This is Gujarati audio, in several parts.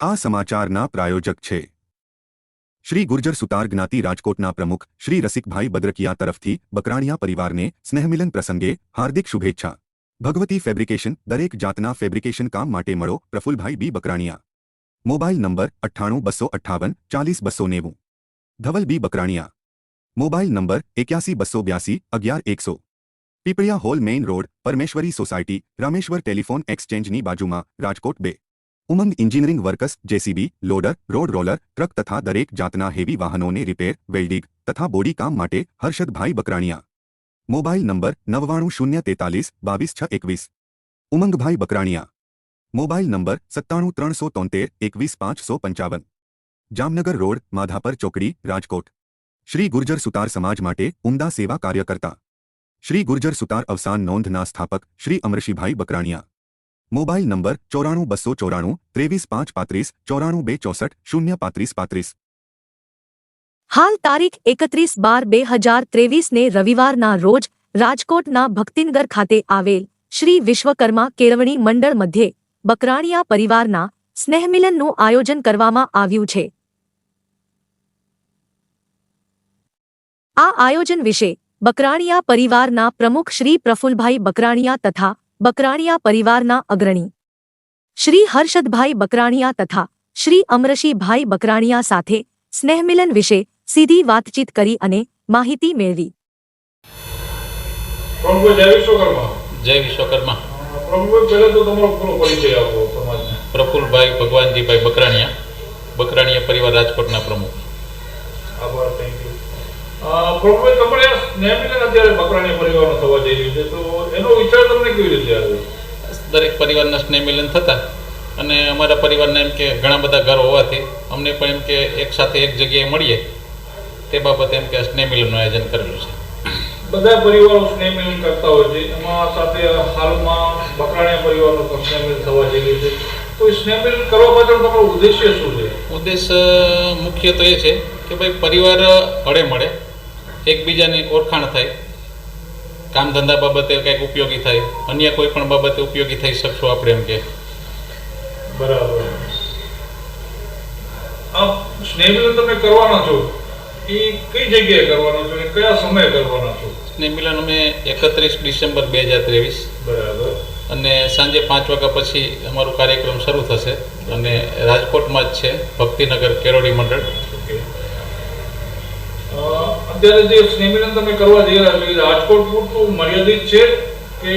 આ સમાચારના પ્રાયોજક છે શ્રી ગુર્જર સુતાર જ્ઞાતિ રાજકોટના પ્રમુખ શ્રી રસિકભાઈ બદ્રકિયા તરફથી બકરાણિયા પરિવારને સ્નેહમિલન પ્રસંગે હાર્દિક શુભેચ્છા ભગવતી ફેબ્રિકેશન દરેક જાતના ફેબ્રિકેશન કામ માટે મળો પ્રફુલભાઈ બી બકરાણિયા મોબાઈલ નંબર અઠ્ઠાણું બસો અઠ્ઠાવન ચાલીસ બસો નેવું Dhaval B Bakraniya mobile number એક્યાસી બસો બ્યાસી અગિયાર એકસો Pipaliya hall main road, Parmeshwari society, Rameshwar telephone એક્સચેન્જની બાજુમાં, રાજકોટ બે. Umang engineering works JCB, loader, road roller, truck તથા દરેક જાતના હેવી વાહનોને રિપેર, વેલ્ડિંગ તથા બોડી કામ માટે હર્ષદભાઈ બકરાણિયા. મોબાઈલ નંબર નવ્વાણું શૂન્ય તેતાલીસ બાવીસ છ એકવીસ. ઉમંગભાઈ બકરાણિયા. મોબાઈલ નંબર સત્તાણું ત્રણસો તોતેર એકવીસ પાંચસો પંચાવન. જામનગર રોડ, માધાપર ચોકડી, રાજકોટ. શ્રી ગુર્જર સુતાર સમાજ માટે ઉમદા સેવા કાર્ય કરતા શ્રી ગુર્જર સુતાર અવસાન નોંધના સ્થાપક શ્રી અમરશીભાઈ બકરાણિયા. મોબાઈલ નંબર ચોરાણું બસો ચોરાણું ત્રેવીસ પાંચ પાંત્રીસ ચોરાણું બે ચોસઠ શૂન્ય પાંત્રીસ પાંત્રીસ. હાલ તારીખ એકત્રીસ બાર બે હજાર ત્રેવીસને રવિવારના રોજ રાજકોટના ભક્તિનગર ખાતે આવેલ શ્રી વિશ્વકર્મા કેળવણી મંડળ મધ્યે બકરાણિયા પરિવારના સ્નેહમિલનનું આયોજન કરવામાં આવ્યું છે. આ આયોજન વિશે બકરાણિયા પરિવારના પ્રમુખ શ્રી પ્રફુલભાઈ બકરાણિયા તથા બકરાણીયા પરિવારના અગ્રણી શ્રી હર્ષદભાઈ બકરાણીયા તથા શ્રી અમરશીભાઈ બકરાણીયા સાથે સ્નેહમિલન વિશે સીધી વાતચીત કરી અને માહિતી મેળવી. જય વિશ્વકર્મા. પ્રફુલભાઈ ભગવાનજીભાઈ બકરાણીયા બકરાણીયા પરિવાર રાજકોટના પ્રમુખ. આભાર તમને સ્નેહમિલન અત્યારે બકરાણી પરિવારનો થવા જઈ રહ્યું છે. તો એનો વિચાર તમને કેવી રીતે આવ્યો દરેક પરિવારના સ્નેહમિલન થતા. અને અમારા પરિવારના એમ કે ઘણા બધા ઘર હોવાથી અમને પણ એમ કે એક સાથે એક જગ્યાએ મળીએ. તે બાબતે એમ કે સ્નેહમિલનનું આયોજન કરેલું છે. બધા પરિવારો સ્નેહમિલન કરતા હોય છે. એમાં સાથે હાલમાં બકરાણીયા પરિવારનું સ્નેહમિલન થવા જઈ રહ્યું છે. તો એ સ્નેહમિલન કરવા પાછળ તમારો ઉદ્દેશ્ય શું છે? ઉદ્દેશ મુખ્ય તો એ છે કે ભાઈ પરિવાર હળે મળે. એકબીજાની ઓળખાણ થાય. કામ ધંધા બાબતે કંઈક ઉપયોગી થાય. અન્ય કોઈ પણ બાબતે ઉપયોગી થઈ શકશું આપણે એમ કે. બરાબર. આ સ્નેહમિલન તમે કરવાના છો. એ કઈ જગ્યાએ કરવાનો છો અને કયા સમયે કરવાનો છો? સ્નેહમિલન અમે એકત્રીસ ડિસેમ્બર બે હજાર ત્રેવીસ. બરાબર. અને સાંજે પાંચ વાગ્યા પછી અમારો કાર્યક્રમ શરૂ થશે. અને રાજકોટમાં જ છે ભક્તિનગર કેરોડી મંડળ. અત્યારે જે સ્નેહમિલન તમે કરવા જઈ રહ્યા છો એ રાજકોટ પૂરતું મર્યાદિત છે કે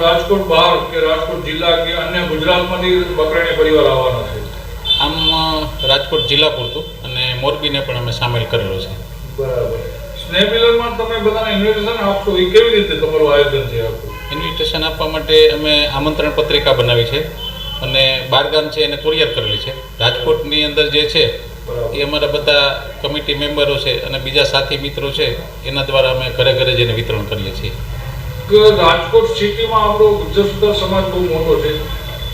રાજકોટ બહાર કે રાજકોટ જિલ્લા કે અન્ય ગુજરાતમાંથી બકરાણી પરિવાર આવવાનો છે? આમ રાજકોટ જિલ્લા પૂરતું અને મોરબીને પણ અમે સામેલ કરેલો છે. બરાબર. સ્નેહમિલનમાં તમે બધાને ઇન્વિટેશન આપશો? એ કેવી રીતે તમારું આયોજન છે આખું ઇન્વિટેશન આપવા માટે અમે આમંત્રણ પત્રિકા બનાવી છે અને બારગામ છે એને કુરિયર કરેલી છે. રાજકોટની અંદર જે છે એ અમારા બધા કમિટી મેમ્બરો છે અને બીજા સાથી મિત્રો છે એના દ્વારા અમે ઘરે ઘરે જઈને વિતરણ કરીએ છીએ. રાજકોટ સિટીમાં આપણો ગુજર સમાજ બહુ મોટો છે.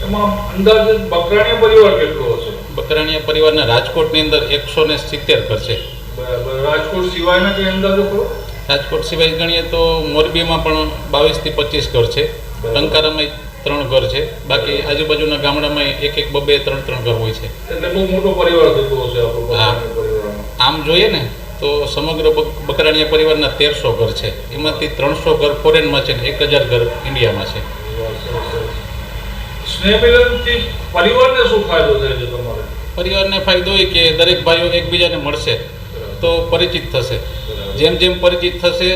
એમાં અંદાજે બકરાણીયા પરિવાર કેટલો હશે? બકરાણીયા પરિવારના રાજકોટની અંદર એકસો ને સિત્તેર ઘર છે. રાજકોટ સિવાયના કંઈ અંદાજો કરો? રાજકોટ સિવાય ગણીએ તો મોરબીમાં પણ બાવીસથી પચીસ ઘર છે. ટંકારામાં ત્રણ ઘર છે. બાકી આજુબાજુના ગામડામાં એક એક બબે ત્રણ ત્રણ ઘર હોય છે. એટલે બહુ મોટો પરિવાર થતો હશે આમ જોઈએ ને તો સમગ્ર બકરાણીયા પરિવારના તેરસો ઘર છે. એમાંથી ત્રણસો ઘર ફોરેનમાં છે ને એક હજાર ઘર ઇન્ડિયામાં છે. પરિવારને શું ફાયદો થાય છે તમારે? પરિવારને ફાયદો એ કે દરેક ભાઈઓ એકબીજાને મળશે તો પરિચિત થશે. જેમ જેમ પરિચિત થશે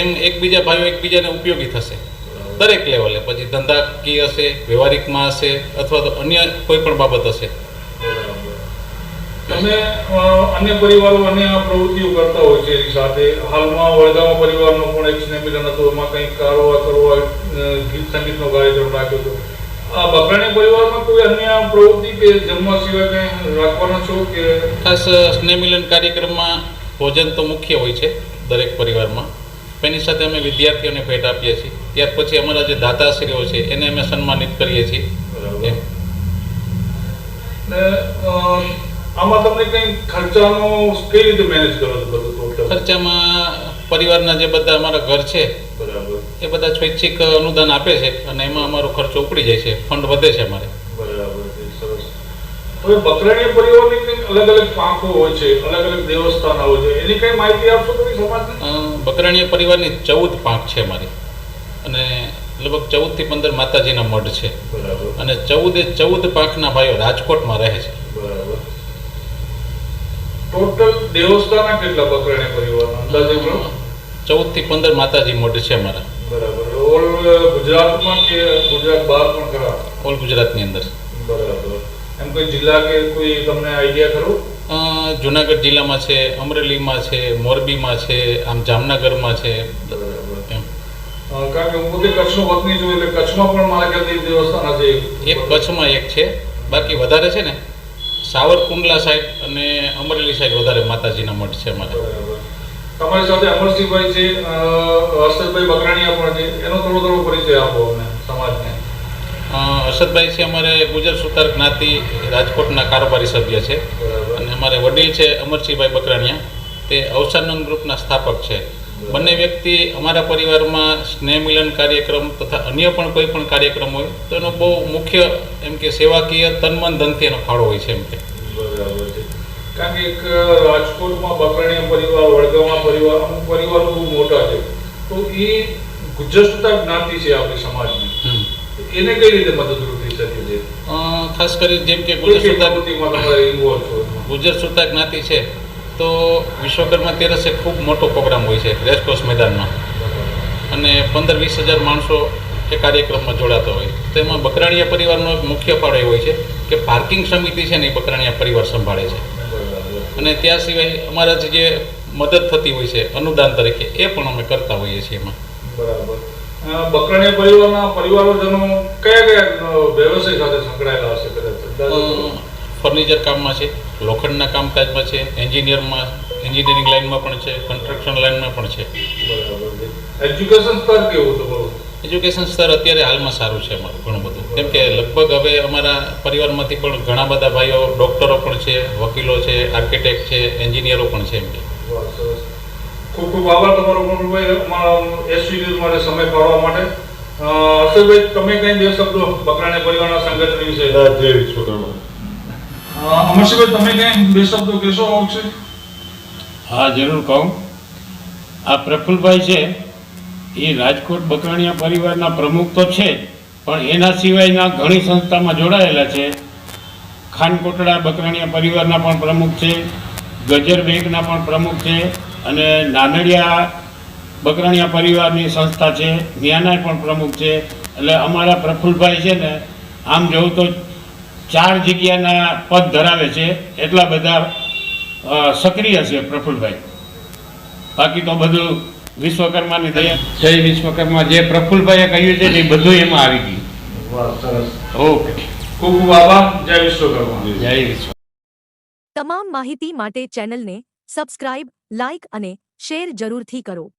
એમ એકબીજા ભાઈઓ એકબીજાને ઉપયોગી થશે. દરેક લેવલે પછી ધંધાકીય હશે વ્યવહારિકમાં હશે અથવા તો અન્ય કોઈ પણ બાબત હશે. તમે અન્ય પરિવારો અન્ય પ્રવૃત્તિઓ કરતા હોય છે એની સાથે. હાલમાં વડગામ પરિવારનો પણ એક સ્નેહમિલન હતું. એમાં કંઈક કારોવા કરવા ગીત સંગીતનો કાર્યક્રમ રાખ્યો હતો. આ બકરાણી પરિવારમાં કોઈ અન્ય પ્રવૃત્તિ કે જમવા સિવાય કંઈ રાખવાનો છો કે? ખાસ સ્નેહમિલન કાર્યક્રમમાં ભોજન તો મુખ્ય હોય છે દરેક પરિવારમાં. એની સાથે અમે વિદ્યાર્થીઓને ભેટ આપીએ છીએ. ત્યાર પછી અમારા જે દાતાશ્રીઓ છે એને અમે સન્માનિત કરીએ છીએ. આમાં તમને કંઈ ખર્ચાનો કઈ રીતે મેનેજ કરો છો બધું ખર્ચામાં પરિવારના જે બધા અમારા ઘર છે બરાબર. એ બધા સ્વૈચ્છિક અનુદાન આપે છે અને એમાં અમારો ખર્ચો ઉપડી જાય છે ફંડ વધે છે અમારે. બરાબર સરસ. હવે બકરાણી પરિવારની કંઈક અલગ અલગ પાંખો હોય છે અલગ અલગ દેવસ્થાન હોય છે એની કઈ માહિતી આપશો તમે સમાજને? અ, પરિવારની ચૌદ પાંખ છે અમારી. અને લગભગ ચૌદથી પંદર માતાજીના મઢ છે. બરાબર. અને ચૌદે ચૌદ પાંખના ભાઈઓ રાજકોટમાં રહે છે. ટોટલ કેટલા અંદાજે કહો. ચૌદથી પંદર માતાજી મઢ છે અમારા. બરાબર. ઓલ ગુજરાતમાં કે ગુજરાત બહાર પણ ખરા? ઓલ ગુજરાતની અંદર. બરાબર. એમ કોઈ જિલ્લા કે કોઈ તમને આઈડિયા ખરો? જુનાગઢ જિલ્લામાં છે અમરેલીમાં છે મોરબીમાં છે આમ જામનગરમાં છે. કારણ કે હું પોતે કચ્છનો વતની છું એટલે કચ્છમાં પણ મારા ખ્યાલથી દેવસ્થાન હશે. એક કચ્છમાં એક છે. બાકી વધારે છે ને સાવરકુંડલા સાઈડ અને અમરેલી સાઈડ વધારે માતાજીના મઠ છે અમારે. તમારી સાથે અમરસિંહભાઈ છે હર્ષદભાઈ બકરાણીયા પણ છે. એનો થોડો થોડો પરિચય આપો અમને સમાજને. હર્ષદભાઈ છે અમારે ગુજર સુતાર જ્ઞાતિ રાજકોટના કારોબારી સભ્ય છે. અને અમારે વડીલ છે અમરસિંહભાઈ બકરાણીયા તે અવસાનંદ ગ્રુપના સ્થાપક છે. બંને વ્યક્તિ અમારા પરિવારમાં સ્નેહ મિલન કાર્યક્રમ તથા અન્ય પણ કોઈ પણ કાર્યક્રમ હોય તો એનો બહુ મુખ્ય એમ કે સેવાકીય તનમન ધનથી એનો ફાળો હોય છે એમ કે. બરાબર છે. કારણ કે એક રાજકોટમાં બકરણીયા પરિવાર વડગામમાં પરિવાર અમુક પરિવારો બહુ મોટા છે. તો એ ગુજસ્તા જ્ઞાતિ છે આપણી સમાજની. એને કઈ રીતે મદદરૂપ થઈ શકે છે? ખાસ કરી જેમ કે ગુજર એમાં? ગુજર સુરતા જ્ઞાતિ છે. તો વિશ્વકર્મા તેરસે ખૂબ મોટો પ્રોગ્રામ હોય છે રેસકોર્સ મેદાનમાં. અને પંદર વીસ હજાર માણસો એ કાર્યક્રમમાં જોડાતા હોય. તો એમાં બકરાણીયા પરિવારનો એક મુખ્ય ફાળો એ હોય છે કે પાર્કિંગ સમિતિ છે ને એ બકરાણીયા પરિવાર સંભાળે છે. અને ત્યાં સિવાય અમારા જે મદદ થતી હોય છે અનુદાન તરીકે એ પણ અમે કરતા હોઈએ છીએ એમાં. બરાબર. બકરાણીયા પરિવારના પરિવારોજનો કયા કયા વ્યવસાય સાથે સંકળાયેલા હશે કદાચ? ફર્નિચર કામમાં છે. લોખંડના કામકાજમાં છે એન્જિનિયરમાં એન્જિનિયરિંગ લાઇનમાં પણ છે કન્સ્ટ્રક્શન લાઇનમાં પણ છે. બરાબર. એજ્યુકેશન સ્તર કેવું હતું એજ્યુકેશન સ્તર અત્યારે હાલમાં સારું છે અમારું ઘણું બધું. કેમ કે લગભગ હવે અમારા પરિવારમાંથી પણ ઘણા બધા ભાઈઓ ડૉક્ટરો પણ છે વકીલો છે આર્કિટેક્ટ છે એન્જિનિયરો પણ છે એમ કે. ખૂબ ખૂબ આભાર તમારો ગુણભાઈ અમારા એસવી ન્યૂઝ માટે સમય ફાળવવા માટે. અશોકભાઈ તમે કઈ બે શબ્દો બકરાને પરિવારના સંગઠન વિશે? જય વિશ્વકર્મા. અમરસિંહભાઈ તમે કઈ બે કહેશો આવશે હા, જરૂર કહું. આ પ્રફુલભાઈ છે, એ રાજકોટ બકરાણીયા પરિવારના પ્રમુખ તો છે, પણ એના સિવાયના ઘણી સંસ્થામાં જોડાયેલા છે. ખાનકોટડા બકરાણીયા પરિવારના પણ પ્રમુખ છે, ગજર બેંકના પણ પ્રમુખ છે, અને નાનડિયા બકરાણીયા પરિવારની સંસ્થા છે ન્યાના પણ પ્રમુખ છે. એટલે અમારા પ્રફુલભાઈ છે ને, આમ જોઉં તો ચાર જગ્યાના પદ ધરાવે છે એટલા બધા સક્રિય છે પ્રફુલભાઈ. બાકી તો બધું વિશ્વકર્માની દયા. જય વિશ્વકર્મા. જે પ્રફુલભાઈએ કહ્યું છે એ બધું એમાં આવી ગયું. ઓકે. ખૂબ ખૂબ આભાર. જય વિશ્વકર્મા. જય વિશ્વ તમામ માહિતી માટે ચેનલને સબસ્ક્રાઇબ લાઇક અને શેર જરૂરથી કરો.